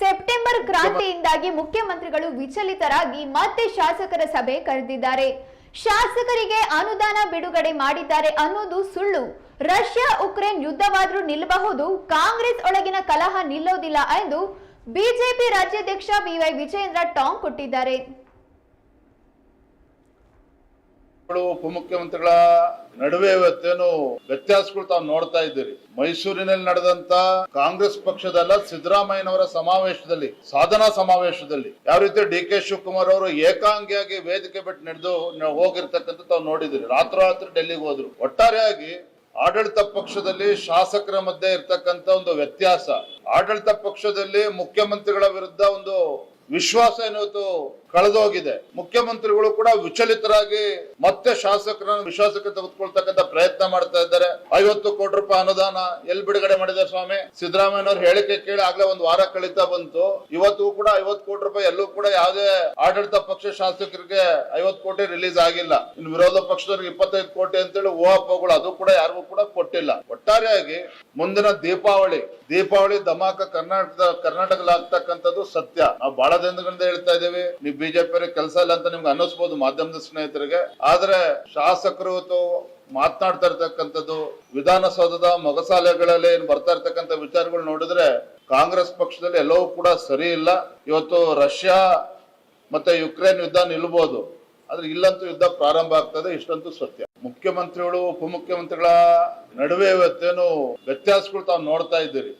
September ಕ್ರಾಂತಿಯಿಂದಾಗಿ ಮುಖ್ಯಮಂತ್ರಿಗಳು ವಿಚಲಿತರಾಗಿ ಮತ್ತೆ ಶಾಸಕರ ಸಭೆ ಕರೆದಿದ್ದಾರೆ. ಶಾಸಕರಿಗೆ ಅನುದಾನ ಬಿಡುಗಡೆ ಮಾಡಿದ್ದಾರೆ ಅನ್ನೋದು ಸುಳ್ಳು. ರಷ್ಯಾ ಉಕ್ರೇನ್ ಯುದ್ಧವಾದರೂ ನಿಲ್ಲಬಹುದು ಕಾಂಗ್ರೆಸ್ ಒಳಗಿನ ಕಲಹ ನಿಲ್ಲೋದಿಲ್ಲ ಎಂದು ಬಿಜೆಪಿ ರಾಜ್ಯಾಧ್ಯಕ್ಷ ಬಿವೈ ವಿಜಯೇಂದ್ರ ಟಾಂಗ್ ಕೊಟ್ಟಿದ್ದಾರೆ. ಗಳು ಉಪಮುಖ್ಯಮಂತ್ರಿಗಳ ನಡುವೆ ಇವತ್ತೇನು ವ್ಯತ್ಯಾಸಗಳು ತಾವು ನೋಡ್ತಾ ಇದ್ದೀರಿ. ಮೈಸೂರಿನಲ್ಲಿ ನಡೆದಂತ ಕಾಂಗ್ರೆಸ್ ಪಕ್ಷದಲ್ಲ ಸಿದ್ದರಾಮಯ್ಯನವರ ಸಮಾವೇಶದಲ್ಲಿ, ಸಾಧನಾ ಸಮಾವೇಶದಲ್ಲಿ. ಯಾವ ರೀತಿ ಡಿ ಕೆ ಶಿವಕುಮಾರ್ ಅವರು ಏಕಾಂಗಿಯಾಗಿ ವೇದಿಕೆ ಬಿಟ್ಟು ನಡೆದು ಹೋಗಿರ್ತಕ್ಕಂಥ ತಾವು ನೋಡಿದಿರಿ ರಾತ್ರೋರಾತ್ರಿ ಡೆಲ್ಲಿಗೆ ಹೋದ್ರು. ಒಟ್ಟಾರೆಯಾಗಿ ಆಡಳಿತ ಪಕ್ಷದಲ್ಲಿ ಶಾಸಕರ ಮಧ್ಯೆ ಇರ್ತಕ್ಕಂತ ಒಂದು ವ್ಯತ್ಯಾಸ. ಆಡಳಿತ ಪಕ್ಷದಲ್ಲಿ ಮುಖ್ಯಮಂತ್ರಿಗಳ ವಿರುದ್ಧ ಒಂದು ವಿಶ್ವಾಸ ಏನಿವತ್ತು ಕಳೆದೋಗಿದೆ. ಮುಖ್ಯಮಂತ್ರಿಗಳು ಕೂಡ ವಿಚಲಿತರಾಗಿ ಮತ್ತೆ ಶಾಸಕರನ್ನು ವಿಶ್ವಾಸಕ್ಕೆ ತೆಗೆದುಕೊಳ್ತಕ್ಕಂಥ ಪ್ರಯತ್ನ ಮಾಡ್ತಾ ಇದ್ದಾರೆ. ಐವತ್ತು ಕೋಟಿ ರೂಪಾಯಿ ಅನುದಾನ ಎಲ್ಲಿ ಬಿಡುಗಡೆ ಮಾಡಿದೆ ಸ್ವಾಮಿ? ಸಿದ್ದರಾಮಯ್ಯನವ್ರ ಹೇಳಿಕೆ ಕೇಳಿ ಆಗ್ಲೇ ಒಂದು ವಾರ ಕಳೀತಾ ಬಂತು. ಇವತ್ತು ಕೂಡ ಐವತ್ತು ಕೋಟಿ ರೂಪಾಯಿ ಎಲ್ಲೂ ಕೂಡ ಯಾವುದೇ ಆಡಳಿತ ಪಕ್ಷ ಶಾಸಕರಿಗೆ ಐವತ್ತು ಕೋಟಿ ರಿಲೀಸ್ ಆಗಿಲ್ಲ. ಇನ್ನು ವಿರೋಧ ಪಕ್ಷದವ್ರಿಗೆ ಇಪ್ಪತ್ತೈದು ಕೋಟಿ ಅಂತೇಳಿ ಓಹಪ್ಪಗಳು ಅದು ಕೂಡ ಯಾರಿಗೂ ಕೂಡ ಕೊಟ್ಟಿಲ್ಲ. ಒಟ್ಟಾರೆಯಾಗಿ ಮುಂದಿನ ದೀಪಾವಳಿ ದೀಪಾವಳಿ ಧಮಾಕ ಕರ್ನಾಟಕದ ಕರ್ನಾಟಕದಲ್ಲಿ ಆಗ್ತಕ್ಕಂಥದ್ದು ಸತ್ಯ. ನಾವು ಬಹಳ ದಿನಗಳಿಂದ ಹೇಳ್ತಾ ಇದೀವಿ ಬಿಜೆಪಿ ಕೆಲಸ ಇಲ್ಲ ಅಂತ ನಿಮ್ಗೆ ಅನ್ನಿಸ್ಬೋದು ಮಾಧ್ಯಮದ ಸ್ನೇಹಿತರಿಗೆ. ಆದ್ರೆ ಶಾಸಕರು ಮಾತನಾಡ್ತಾ ಇರ್ತಕ್ಕಂಥದ್ದು, ವಿಧಾನಸೌಧದ ಮೊಗಸಾಲೆಗಳಲ್ಲಿ ಏನ್ ಬರ್ತಾ ಇರ್ತಕ್ಕಂಥ ವಿಚಾರಗಳು ನೋಡಿದ್ರೆ ಕಾಂಗ್ರೆಸ್ ಪಕ್ಷದಲ್ಲಿ ಎಲ್ಲವೂ ಕೂಡ ಸರಿ ಇಲ್ಲ. ಇವತ್ತು ರಷ್ಯಾ ಮತ್ತೆ ಯುಕ್ರೇನ್ ಯುದ್ಧ ನಿಲ್ಬಹುದು ಆದ್ರೆ ಇಲ್ಲಂತೂ ಯುದ್ಧ ಪ್ರಾರಂಭ ಆಗ್ತದೆ, ಇಷ್ಟಂತೂ ಸತ್ಯ. ಮುಖ್ಯಮಂತ್ರಿಗಳು, ಉಪಮುಖ್ಯಮಂತ್ರಿಗಳ ನಡುವೆ ಇವತ್ತೇನು ವ್ಯತ್ಯಾಸಗಳು ತಾವು ನೋಡ್ತಾ ಇದ್ದೀರಿ?